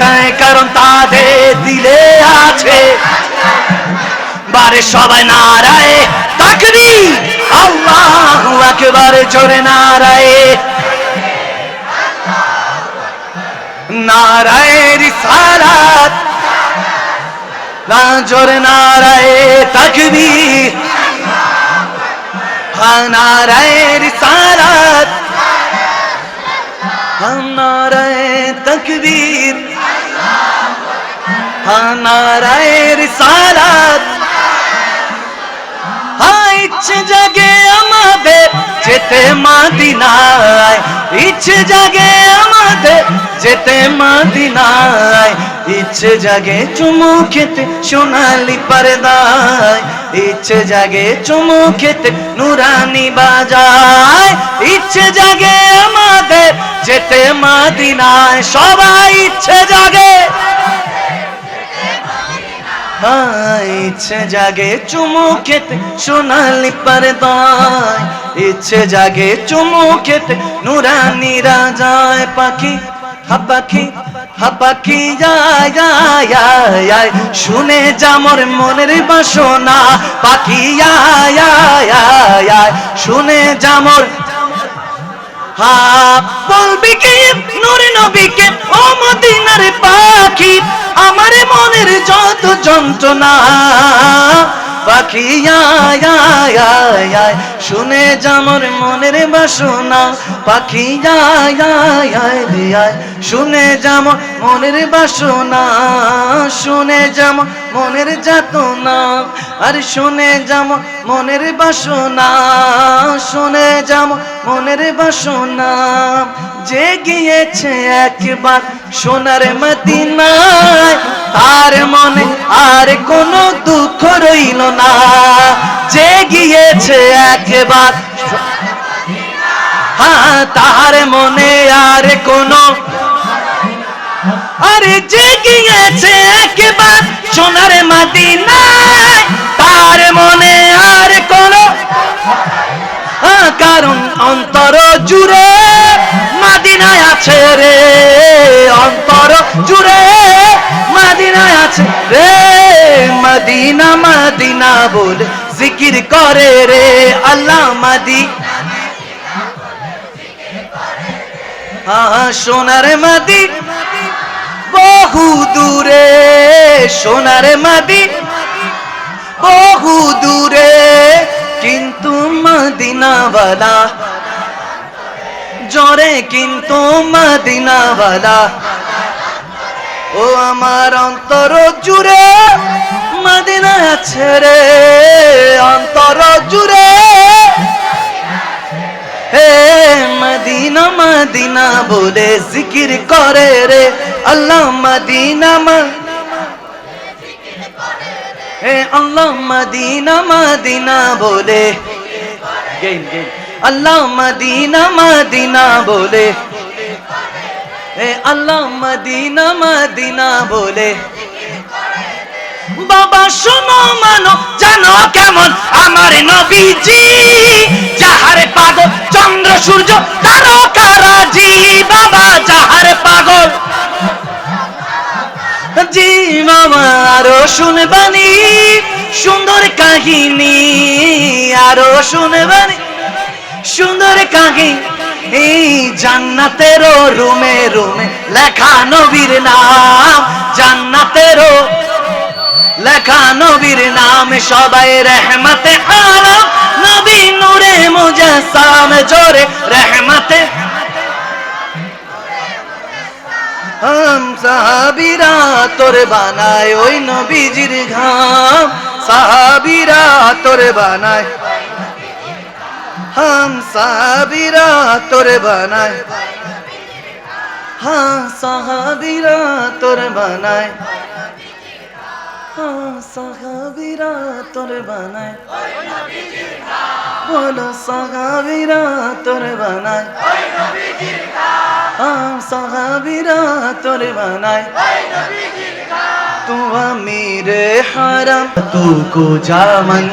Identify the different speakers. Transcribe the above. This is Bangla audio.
Speaker 1: বেহতর কারণ তাদের দিলে আছে। বারে সবাই নারায় তাকবি আল্লাহু আকবার, জোরে নারায়। নারায় রিসালাত, না জোরে নারায় তাকবি হ্যাঁ নারায় রিসালাত হ্যাঁ নারায় তকবীর। নারায় হ্যাঁ ইচ্ছে জাগে আমাদের যেতে মাদিনায়। ইচ্ছে জাগে আমাদের যেতে মাদিনায়। ইচ্ছে জাগে চুমু খেতে সোনালি পরদায়। ইচ্ছে জাগে চুমু খেতে নুরানি বাজায়। ইচ্ছে জাগে আমাদের যেতে মাদিনায়। সবাই ইচ্ছে জাগে। হ্যাঁ, ইচ্ছে জাগে চুমু খেতে সোনালি পরদায়। ইচ্ছে জাগে চুমু খেতে নুরানি রাজায় পাখি হা পাখি যায় যায় যায় শুনে যামর মনের বাসনা পাখি আয় আয় আয় আয়। শুনে যামর হা বলবি কি নূর নবীকে ও মদিনার পাখি। যত যন্ত্রণা, পাখি আয় শুনে যামর মনের বাসনা। পাখি আয় শুনে যামর মনের বাসনা, শুনে যামর মনের যাতনা, আর শুনে যামর মনের বাসনা, শুনে যামর মনের বাসনা। যে গিয়েছে একবার সোনার মদিনায় তার মনে আর কোনো দুঃখ রইল না। যে গিয়েছে একবার। হ্যাঁ তার মনে আর কোনো আরে যে গিয়েছে একবার সোনার মদিনায় তার মনে আর কোনো কারণ অন্তর জুড়ে মাদিনায় আছে রে। অন্তর রে মদিনা মদিনা বলে, জিকির করে রে আল্লাহ মাদি। সোনার মাদি, বহু দূরে, সোনার মাদি, বহু দূরে, কিন্তু মদিনাওয়ালা জরে কিন্তু মদিনাওয়ালা। ও আমার অন্তর জুড়ে মাদিনা আছে রে অন্তর জুড়ে। হে মদিনা মদিনা বলে জিকির করে রে। আল্লাহ মদিনা হে আল্লাহ মদিনা মদিনা বলে আল্লাহ মদিনা মদিনা বলে আল্লাহ মদিনা মদিনা বলে। বাবা, শোনো, মানো, জানো কেমন? আমার নবীজি, যাহার পাগল, চন্দ্র, সূর্য তারকারাজি বাবা, যাহার পাগল। জি, মামা, আরও শুনবানি, সুন্দর কাহিনী, আরও শুনবানি, সুন্দর কাহিনী। এই জান্নাতেরও রুমে রুমে লেখা নবীর নাম, জান্নাতেরও লেখা নবীর নাম, সবাই রহমতে আলম নবী নূরে মুজাসাম জোরে রহমতে। হাম সাহাবিরা তোর বানায় ওই নবীজির ঘাম, সাহাবিরা তোর বানায় হাম সাহাবিরা তোর বানায় হ্যাঁ সাহাবিরা তোর বানায় হ্যাঁ সাহাবিরা তোর বানায় বলো সাহাবিরা তোর বানায় হ্যাঁ সাহাবিরা তোর বানায় तू अमीर हरम तू को जामन